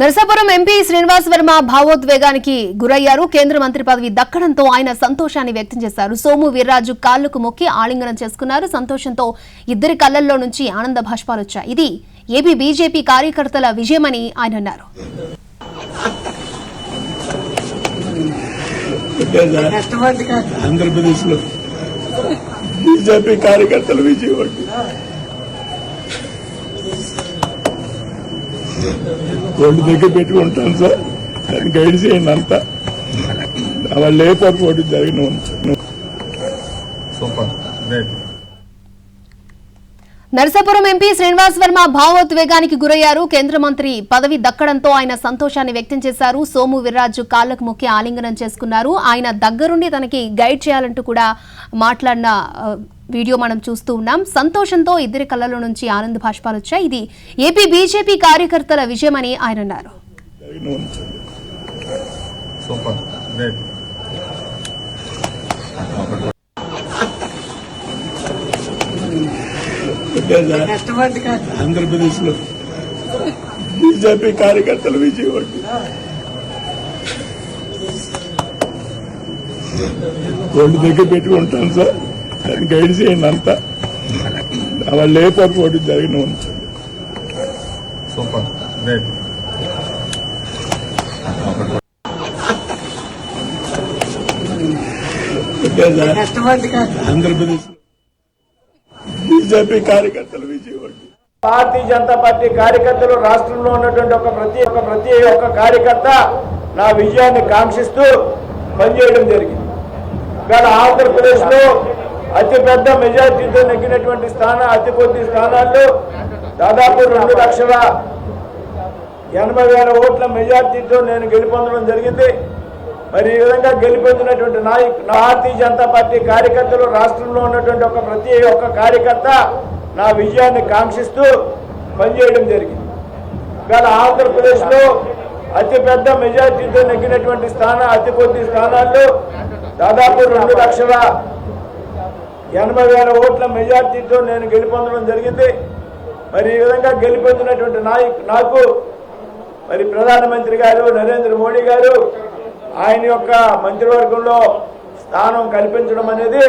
Narasapuram MP Srinivas Varma భావోద్వేగానికి గురయ్యారు. కేంద్ర మంత్రి పదవి దక్కడంతో ఆయన సంతోషాన్ని వ్యక్తం చేశారు. సోము వీర్రాజు కాళ్ళకు మొక్కి ఆలింగనం చేసుకున్నారు. సంతోషంతో ఇద్దరి కళ్ళల్లో నుంచి ఆనంద భాష్పాలొచ్చాయి ఇది ఏపీ బీజేపీ కార్యకర్తల విజయమని ఆయన అన్నారు. ఆంధ్రప్రదేశ్లో బీజేపీ కార్యకర్తల విజయం రోడ్డు దగ్గర పెట్టుకుంటాను సార్. దాన్ని గైడ్ చేయండి అంతా. వాళ్ళు ఏ పొరపాటు జరిగిన నరసాపురం ఎంపీ శ్రీనివాస్ వర్మ భావోద్వేగానికి గురయ్యారు. కేంద్ర మంత్రి పదవి దక్కడంతో ఆయన సంతోషాన్ని వ్యక్తం చేశారు. సోము వీర్రాజు కాళ్ళకు మొక్కి ఆలింగనం చేసుకున్నారు. ఆయన దగ్గరుండి తనకి గైడ్ చేయాలంటూ కూడా మాట్లాడిన వీడియో మనం చూస్తూ ఉన్నాం. సంతోషంతో ఇద్దరి కళ్ళలో నుంచి ఆనంద భాష్పాలు వచ్చాయి. ఇది ఏపీ బీజేపీ కార్యకర్తల విజయమని ఆయన అన్నారు. ఆంధ్రప్రదేశ్లో బీజేపీ కార్యకర్తలు విజయవాడ రోడ్డు దగ్గర పెట్టుకుంటాను సార్. గైడ్ చేయండి అంతా. వాళ్ళు ఏ పొరపాటు జరిగిన సూపర్. గ్రేట్ ఆంధ్రప్రదేశ్ బీజేపీ కార్యకర్తలు విజయవాడ భారతీయ జనతా పార్టీ కార్యకర్తలు రాష్ట్రంలో ఉన్నటువంటి ఒక ప్రతి ఒక ప్రతి ఒక్క కార్యకర్త నా విజయాన్ని కాంక్షిస్తూ పనిచేయడం జరిగింది. గత ఆంధ్రప్రదేశ్లో అతిపెద్ద మెజార్టీతో నెగ్గినటువంటి స్థాన అతి కొద్ది స్థానాల్లో దాదాపు రెండు లక్షల ఎనభై వేల ఓట్ల మెజార్టీతో నేను గెలుపొందడం జరిగింది. మరి ఈ విధంగా గెలుపొందినటువంటి నాయక్ భారతీయ జనతా పార్టీ కార్యకర్తలు రాష్ట్రంలో ఉన్నటువంటి ఒక ప్రతి ఒక్క కార్యకర్త నా విజయాన్ని కాంక్షిస్తూ పనిచేయడం జరిగింది. ఇవాళ ఆంధ్రప్రదేశ్లో అతిపెద్ద మెజార్టీతో నెగ్గినటువంటి స్థాన అతి కొద్ది స్థానాల్లో దాదాపు రెండు లక్షల ఎనభై వేల ఓట్ల మెజార్టీతో నేను గెలుపొందడం జరిగింది. మరి ఈ విధంగా గెలుపొందినటువంటి నాకు మరి ప్రధానమంత్రి గారు నరేంద్ర మోడీ గారు ఆయన యొక్క మంత్రివర్గంలో స్థానం కల్పించడం అనేది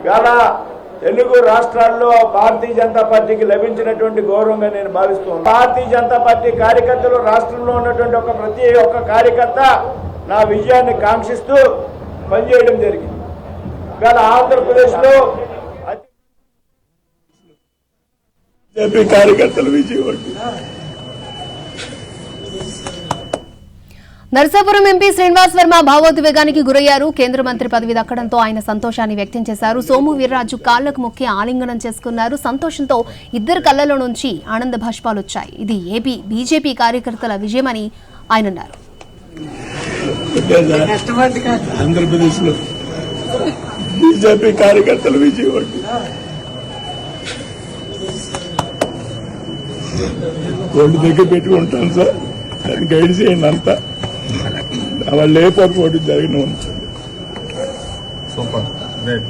ఇవాళ తెలుగు రాష్ట్రాల్లో భారతీయ జనతా పార్టీకి లభించినటువంటి గౌరవంగా నేను భావిస్తున్నాను భారతీయ జనతా పార్టీ కార్యకర్తలు రాష్ట్రంలో ఉన్నటువంటి ఒక ప్రతి ఒక్క కార్యకర్త నా విజయాన్ని కాంక్షిస్తూ పనిచేయడం జరిగింది. ఇవాళ ఆంధ్రప్రదేశ్లో అతి బీజేపీ కార్యకర్తలు విజయవాడ నరసాపురం ఎంపీ శ్రీనివాస్ వర్మ భావోద్వేగానికి గురయ్యారు. కేంద్ర మంత్రి పదవి దక్కడంతో ఆయన సంతోషాన్ని వ్యక్తం చేశారు. సోము వీర్రాజు కాళ్ళకు మొక్కి ఆలింగనం చేసుకున్నారు. సంతోషంతో ఇద్దరు కళ్ళలో నుంచి ఆనంద భాష్పాలు వచ్చాయి. ఇది ఏపీ బీజేపీ కార్యకర్తల విజయమని ఆయన అన్నారు. ఆంధ్రప్రదేశ్లో బీజేపీ కార్యకర్తలు విజయవాడ రోడ్డు దగ్గర పెట్టుకుంటాను సార్. దాన్ని గైడ్ చేయండి అంతా. వాళ్ళు ఏ పొరపాటు జరిగిన సూపర్. గ్రేట్